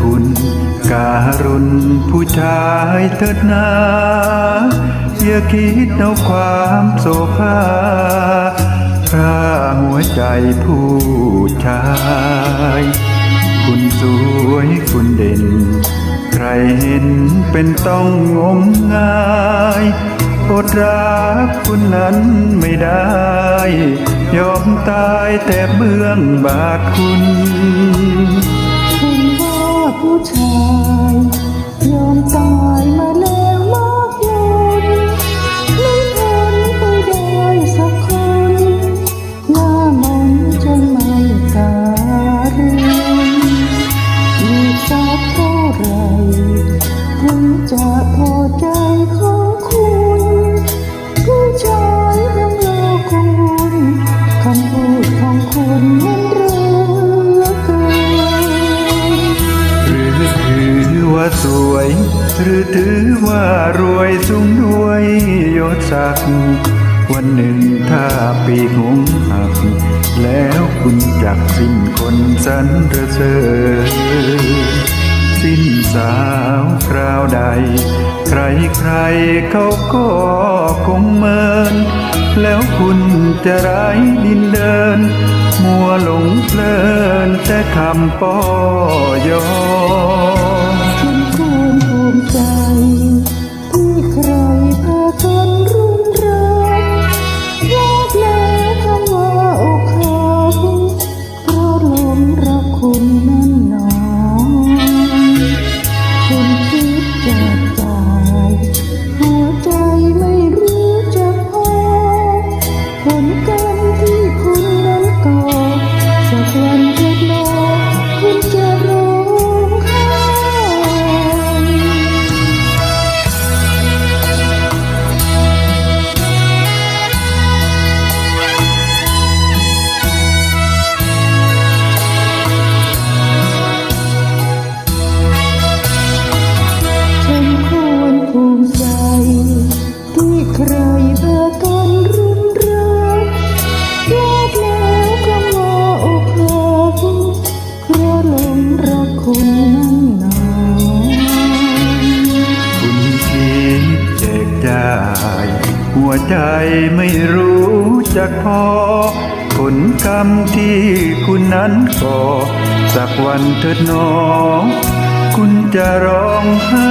คุณการุณผู้ชายเถิดนาอย่าคิดเอาความโศภาพระหัวใจผู้ชาย คุณสวยคุณเด่น ใครเห็นเป็นต้องงมงายอดรักคุณนั้นไม่ได้ ยอมตายแต่เบื้องบาทคุณคุณ ว่า ว่าสวย หรือถือว่ารวยสูงด้วยยศศักดิ์วันหนึ่งถ้าปีกหงหัก แล้วคุณจักสิ้นคนสรรเสริญสิ้นสาวคราวใด ใครใครเขาก็คงเมิน แล้วคุณจะไร้ดินเดิน มัวหลงเพลินแต่คำป้อยอ ใจ ที่ใครพากันรุ่งเรืองรักแล้วคำว่าอกหักเพราะหลงรักคุณนั้นหนอคุณคิดจะจ่ายหัวใจไม่รู้จักพอผลกรรมที่คุณนั้นก่อสักวัน ภูมิใจ ที่ใครพากันรุนแรงรักแล้วคำว่าอกหักเพราะหลงรักคุณนั้นหนาคุณคิดแจกจ่ายหัวใจไม่รู้จักพอ ผลกรรมที่คุณนั้นก่อสักวันเถิดหนอ คุณจะร้องไห้